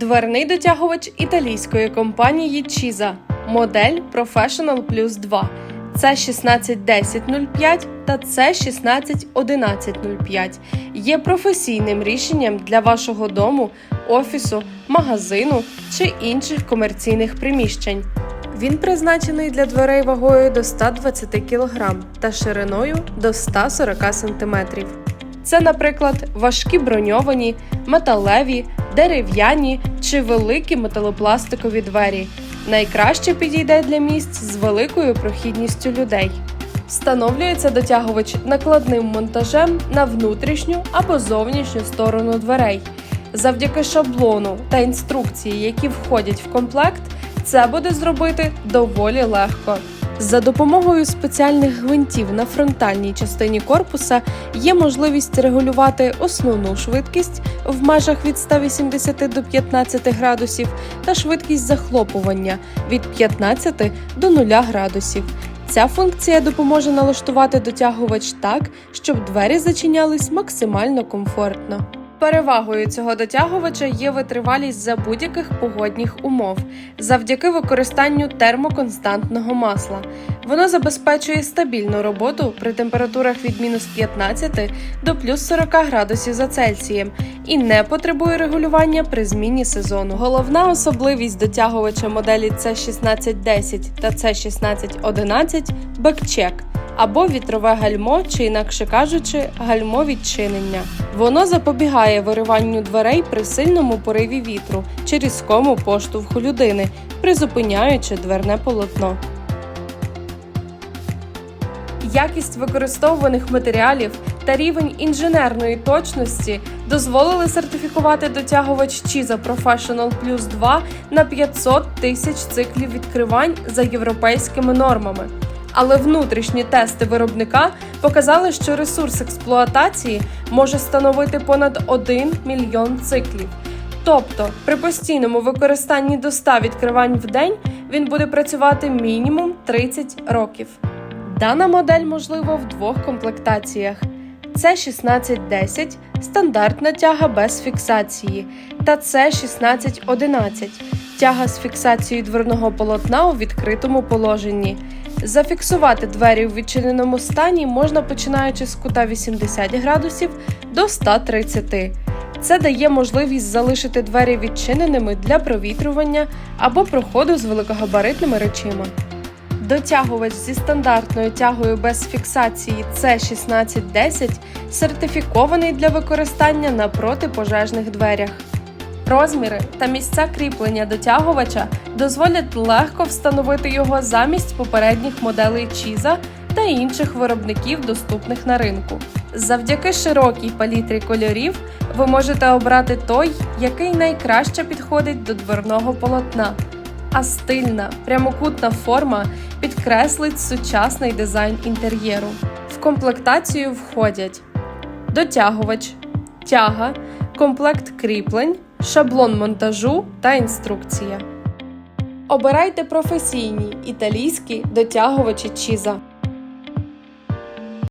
Дверний дотягувач італійської компанії Чіза. Модель Professional Plus 2. Це 161005 та це 161105. Є професійним рішенням для вашого дому, офісу, магазину чи інших комерційних приміщень. Він призначений для дверей вагою до 120 кг та шириною до 140 см. Це, наприклад, важкі броньовані, металеві, дерев'яні чи великі металопластикові двері. Найкраще підійде для місць з великою прохідністю людей. Встановлюється дотягувач накладним монтажем на внутрішню або зовнішню сторону дверей. Завдяки шаблону та інструкції, які входять в комплект, це буде зробити доволі легко. За допомогою спеціальних гвинтів на фронтальній частині корпуса є можливість регулювати основну швидкість в межах від 180 до 15 градусів та швидкість захлопування від 15 до 0 градусів. Ця функція допоможе налаштувати дотягувач так, щоб двері зачинялись максимально комфортно. Перевагою цього дотягувача є витривалість за будь-яких погодних умов завдяки використанню термоконстантного масла. Воно забезпечує стабільну роботу при температурах від мінус 15 до плюс 40 градусів за Цельсієм і не потребує регулювання при зміні сезону. Головна особливість дотягувача моделі C1610 та C1611 – бекчек або вітрове гальмо, чи інакше кажучи, гальмо відчинення. Воно запобігає вириванню дверей при сильному пориві вітру чи різкому поштовху людини, призупиняючи дверне полотно. Якість використовуваних матеріалів та рівень інженерної точності дозволили сертифікувати дотягувач Чіза Professional Plus 2 на 500 тисяч циклів відкривань за європейськими нормами. Але внутрішні тести виробника показали, що ресурс експлуатації може становити понад 1 мільйон циклів. Тобто, при постійному використанні до 100 відкривань в день він буде працювати мінімум 30 років. Дана модель можлива в двох комплектаціях: це 1610 стандартна тяга без фіксації, та це 1611 тяга з фіксацією дверного полотна у відкритому положенні. Зафіксувати двері у відчиненому стані можна починаючи з кута 80 градусів до 130. Це дає можливість залишити двері відчиненими для провітрювання або проходу з великогабаритними речима. Дотягувач зі стандартною тягою без фіксації C1610 сертифікований для використання на протипожежних дверях. Розміри та місця кріплення дотягувача дозволять легко встановити його замість попередніх моделей Чіза та інших виробників, доступних на ринку. Завдяки широкій палітрі кольорів ви можете обрати той, який найкраще підходить до дверного полотна. А стильна прямокутна форма підкреслить сучасний дизайн інтер'єру. В комплектацію входять дотягувач, тяга, комплект кріплень, шаблон монтажу та інструкція. Обирайте професійні італійські дотягувачі Чіза.